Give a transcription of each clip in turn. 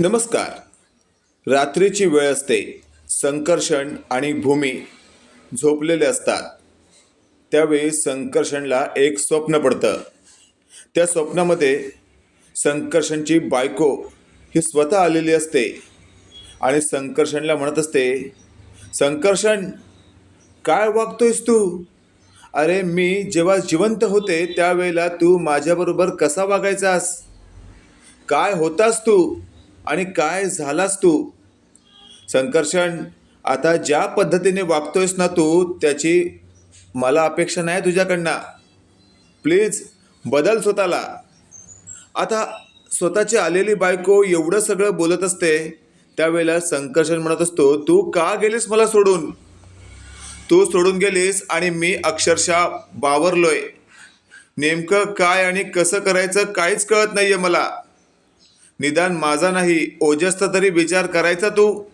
नमस्कार. रात्रीची वेळ असते. संकर्षण आणि भूमी झोपलेले असतात. त्यावेळी संकर्षणला एक स्वप्न पडतं. त्या स्वप्नामध्ये संकर्षणची बायको ही स्वतः आलेली असते. आणि संकर्षणला म्हणत असते संकर्षण काय वागतोयस तू? अरे मी जेव्हा जिवंत होते त्यावेळेला तू माझ्याबरोबर कसा वागायचास? काय होतास तू? आणि काय झालास तू? संकर्षण आता ज्या पद्धतीने वागतोयस ना तू त्याची मला अपेक्षा नाही तुझ्याकडनं. प्लीज बदल स्वतःला. आता स्वतःची आलेली बायको एवढं सगळं बोलत असते त्यावेळेला संकर्षण म्हणत असतो तू का गेलीस मला सोडून? तू सोडून गेलीस आणि मी अक्षरशः बावरलोय नेमकं काय आणि कसं करायचं काहीच कळत नाहीये मला. निदान माझा नाही ओजस्ता तरी विचार करायचा तू.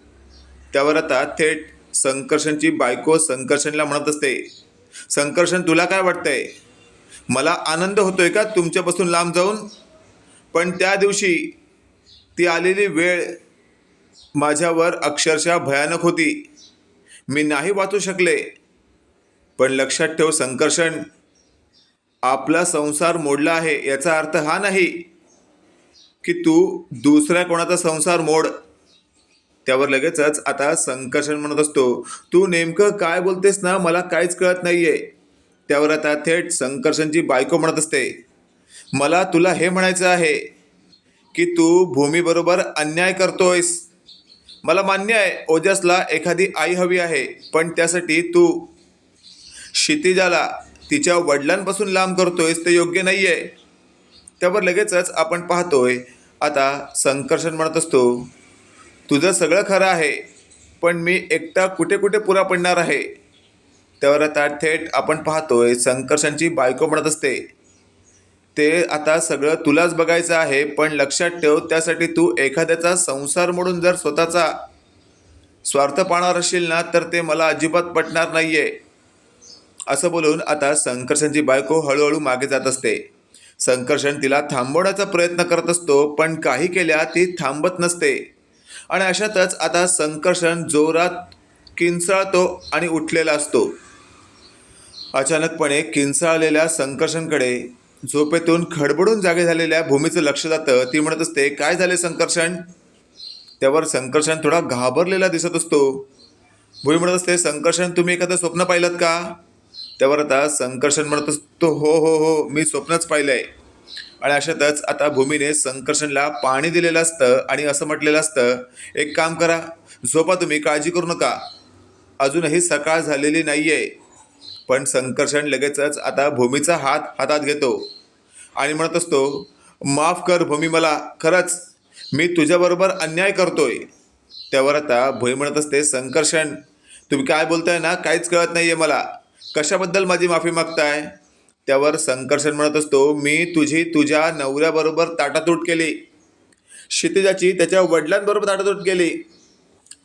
त्यावर आता थेट संकर्षणची बायको संकर्षणला म्हणत असते. संकर्षण तुला काय वाटतंय? मला आनंद होतोय का तुमच्यापासून लांब जाऊन? पण त्या दिवशी ती आलेली वेळ माझ्यावर अक्षरशः भयानक होती. मी नाही वाचू शकले. पण लक्षात ठेव संकर्षण आपला संसार मोडला आहे याचा अर्थ हा नाही. की तू दुसऱ्या कोणाचा संसार मोड. त्यावर लगेचच आता संकर्षण म्हणत असतो. तू नेमकं काय बोलतेस ना मला काहीच कळत नाहीये. त्यावर आता थेट संकर्षणची बायको म्हणत असते. मला तुला हे म्हणायचं आहे की तू भूमीबरोबर अन्याय करतोयस. मला मान्य आहे ओजसला एखादी आई हवी आहे पण त्यासाठी तू क्षितिजाला तिच्या वडिलांपासून लांब करतोयस ते योग्य नाही आहे त्यावर लगेचच आपण पाहतोय आता संकर्षण म्हणत असतो तुझं सगळं खरं आहे पण मी एकटा कुठे कुठे पुरा पडणार आहे? त्यावर आता थेट आपण पाहतोय संकर्षणची बायको म्हणत असते ते आता सगळं तुलाच बघायचं आहे पण लक्षात ठेव त्यासाठी तू एखाद्याचा संसार म्हणून जर स्वतःचा स्वार्थ पाहणार असशील ना तर ते मला अजिबात पटणार नाही आहे असं बोलून आता संकर्षणची बायको हळूहळू मागे जात असते. संकर्षण तिला थांबवण्याचा प्रयत्न करत असतो पण काही केल्या ती थांबत नसते. आणि अशातच आता संकर्षण जोरात किंचाळतो आणि उठलेला असतो. अचानकपणे किंचाळलेल्या संकर्षणकडे झोपेतून खडबडून जागे झालेल्या भूमीचं लक्ष जातं. ती म्हणत असते काय झाले संकर्षण? त्यावर संकर्षण थोडा घाबरलेला दिसत असतो. भूमी म्हणत असते संकर्षण तुम्ही एखादं स्वप्न पाहिलं का? त्यावर आता संकर्षण म्हणत असतो. हो हो हो मी स्वप्नच पाहिलं आहे. आणि अशातच आता भूमीने संकर्षणला पाणी दिलेलं असतं आणि असं म्हटलेलं असतं. एक काम करा झोपा तुम्ही काळजी करू नका. अजूनही सकाळ झालेली नाही आहे पण संकर्षण लगेचच आता भूमीचा हात हातात घेतो. आणि म्हणत असतो माफ कर भूमी मला खरंच मी तुझ्याबरोबर अन्याय करतोय. त्यावर आता भूमी म्हणत असते संकर्षण तुम्ही काय बोलताय ना काहीच कळत नाही आहे मला. कशाबद्दल माझी माफी मागताय? त्यावर संकर्षण म्हणत असतो मी तुझी तुझ्या नवऱ्याबरोबर ताटातूट केली. क्षितिजाची त्याच्या वडिलांबरोबर ताटातूट केली.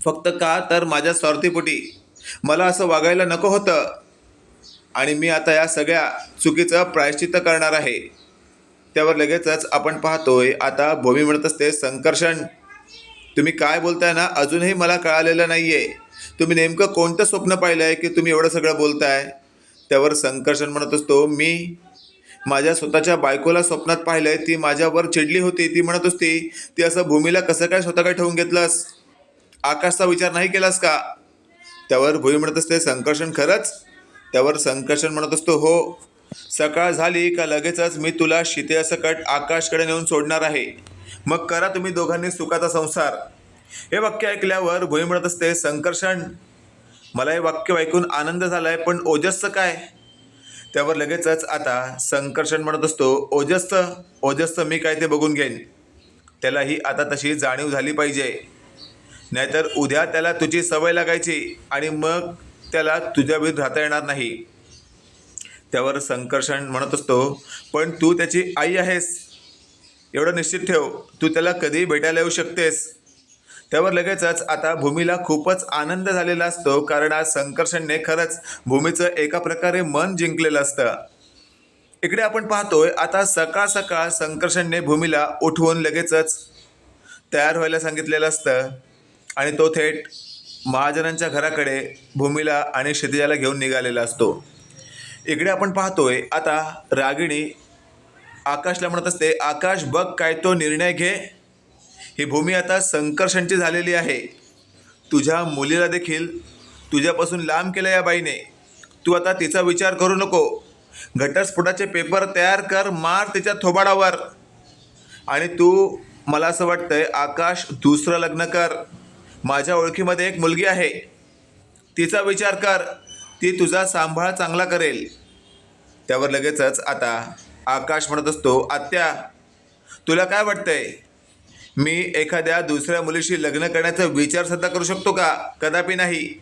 फक्त का? तर माझ्या स्वार्थीपोटी. मला असं वागायला नको होतं. आणि मी आता या सगळ्या चुकीचं प्रायश्चित्त करणार आहे. त्यावर लगेचच आपण पाहतोय आता भूमी म्हणत असते संकर्षण तुम्ही काय बोलताय ना? अजूनही मला कळालेलं नाही आहे तुम्ही नेमकं कोणतं स्वप्न पाहिलं आहे की तुम्ही एवढं सगळं बोलताय? त्यावर संकर्षण म्हणत असतो मी माझ्या स्वतःच्या बायकोला स्वप्नात पाहिलंय ती माझ्यावर चिडली होती ती म्हणत असते ती असं भूमीला कसं काय स्वतः काय ठेवून घेतलंस? आकाशचा विचार नाही केलास का? त्यावर भूमी म्हणत असते संकर्षण खरंच? त्यावर संकर्षण म्हणत असतो हो सकाळ झाली का लगेचच मी तुला शितेसकट आकाशकडे नेऊन सोडणार आहे. मग करा तुम्ही दोघांनी सुखाचा संसार. हे वाक्य ऐकल्यावर भूमी म्हणत असते संकर्षण मला हे वाक्य ऐकून आनंद झालाय पण ओजसचं काय? त्यावर लगेचच आता संकर्षण म्हणत असतो ओजसचं ओजसचं मी काय ते बघून घेईन. त्यालाही आता तशी जाणीव झाली पाहिजे. नाहीतर उद्या त्याला तुझी सवय लागायची आणि मग त्याला तुझ्या विरुद्ध राहता येणार नाही. त्यावर संकर्षण म्हणत असतो पण तू त्याची आई आहेस. एवढं निश्चित ठेव तू त्याला कधीही भेटायला येऊ शकतेस. त्यावर लगेचच आता भूमीला खूपच आनंद झालेला असतो कारण आज संकर्षणने खरंच भूमीचं एका प्रकारे मन जिंकलेलं असतं. इकडे आपण पाहतोय आता सकाळ सकाळ संकर्षणने भूमीला उठवून लगेचच तयार व्हायला सांगितलेलं असतं. आणि तो थेट महाजनांच्या घराकडे भूमीला आणि क्षितिजाला घेऊन निघालेला असतो. इकडे आपण पाहतोय आता रागिणी आकाशला म्हणत असते आकाश बघ काय तो निर्णय घे. ही भूमी आता संकर्षणची झालेली आहे. तुझ्या मुलीला देखील तुझ्यापासून लांब केलं या बाईने. तू आता तिचा विचार करू नको. घटस्फोटाचे पेपर तयार कर मार तिच्या थोबाडावर. आणि तू मला असं वाटतंय आकाश दुसरं लग्न कर. माझ्या ओळखीमध्ये एक मुलगी आहे. तिचा विचार कर. ती तुझा सांभाळ चांगला करेल. त्यावर लगेचच आता आकाश म्हणत असतो आत्या तुला काय वाटतंय? मी एखाद्या दुसऱ्या मुलीशी लग्न करण्याचा विचारसुद्धा करू शकतो का? कदापि नाही.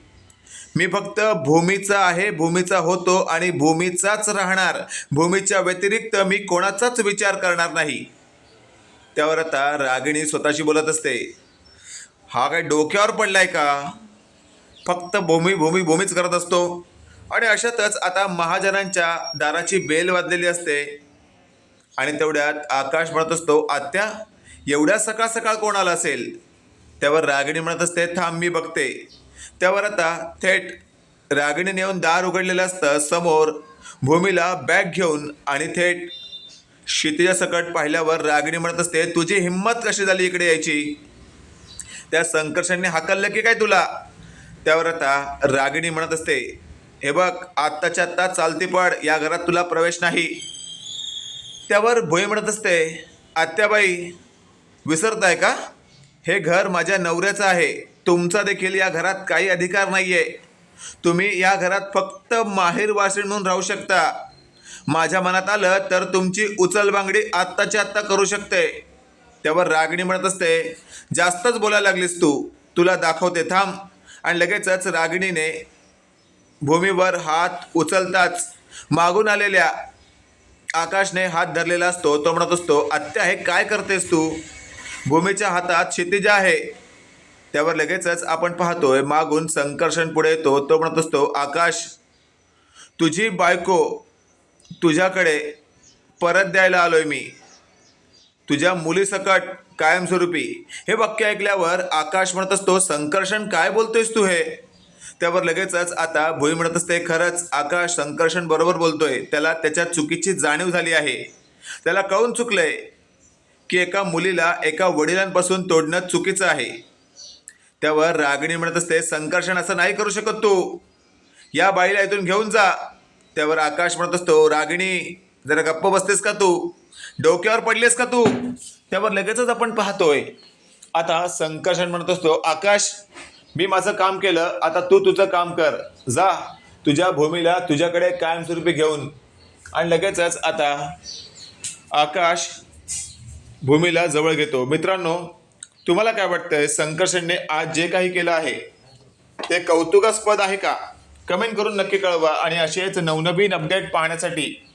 मी फक्त भूमीचा आहे भूमीचा होतो आणि भूमीचाच राहणार. भूमीच्या व्यतिरिक्त मी कोणाचाच विचार करणार नाही. त्यावर आता रागिणी स्वतःशी बोलत असते. हा काय डोक्यावर पडलाय का? फक्त भूमी भूमी भूमीच करत असतो. आणि अशातच आता महाजनांच्या दाराची बेल वाजलेली असते. आणि तेवढ्यात आकाश म्हणत असतो आत्या एवढ्या सकाळ सकाळ कोणाला असेल? त्यावर रागिणी म्हणत असते थांब मी बघते. त्यावर आता थेट रागिणीने येऊन दार उघडलेलं असतं समोर भूमीला बॅग घेऊन आणि थेट क्षितिजा सकट पाहिल्यावर रागिणी म्हणत असते तुझी हिंमत कशी झाली इकडे यायची? त्या संकर्षांनी हाकललं की काय तुला? त्यावर आता रागिणी म्हणत असते हे बघ आत्ताच्या आत्ता चालती पड या घरात तुला प्रवेश नाही. त्यावर भोई म्हणत असते आत्याबाई विसरताय का? हे घर माझ्या नवऱ्याचं आहे. तुमचा देखील या घरात काही अधिकार नाही आहे तुम्ही या घरात फक्त माहेर वासीण म्हणून राहू शकता. माझ्या मनात आलं तर तुमची उचलबांगडी आत्ताच्या आत्ता करू शकते. त्यावर रागिणी म्हणत असते जास्तच बोलायला लागलीस तू. तुला दाखवते थांब. आणि लगेचच रागिणीने भूमीवर हात उचलताच मागून आलेल्या आकाशने हात धरलेला असतो तो म्हणत असतो आत्या हे काय करतेस तू? भूमीच्या हातात क्षितिज आहे. त्यावर लगेचच आपण पाहतोय मागून संकर्षण पुढे येतो तो म्हणत असतो आकाश तुझी बायको तुझ्याकडे परत द्यायला आलोय मी. तुझ्या मुलीसकट कायमस्वरूपी. हे वाक्य ऐकल्यावर आकाश म्हणत असतो संकर्षण काय बोलतोयस तू हे? त्यावर लगेचच आता भुई म्हणत असते खरंच आकाश संकर्षण बरोबर बोलतोय. त्याला त्याच्या चुकीची जाणीव झाली आहे. त्याला कळून चुकलंय? की एका मुलीला एका वडिलांपासून तोडणं चुकीचं आहे. त्यावर रागिणी म्हणत असते संकर्षण असं नाही करू शकत तू. या बाईला इथून घेऊन जा. त्यावर आकाश म्हणत असतो रागिणी जरा गप्प बसतेस का तू? डोक्यावर पडलेस का तू? त्यावर लगेचच आपण पाहतोय. आता संकर्षण म्हणत असतो आकाश मी माझं काम केलं आता तू तुझं काम कर. जा तुझ्या भूमीला तुझ्याकडे कायमस्वरूपी घेऊन. आणि लगेचच आता आकाश भूमीला जवळ घेतो. मित्रांनो तुम्हाला काय वाटतंय? संकर्षणने आज जे काही केलं आहे ते कौतुकास्पद आहे का? कमेंट करून नक्की कळवा आणि असेच नवनवीन अपडेट पाहण्यासाठी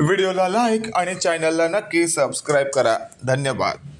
व्हिडिओला लाईक आणि चॅनलला नक्की सबस्क्राईब करा. धन्यवाद.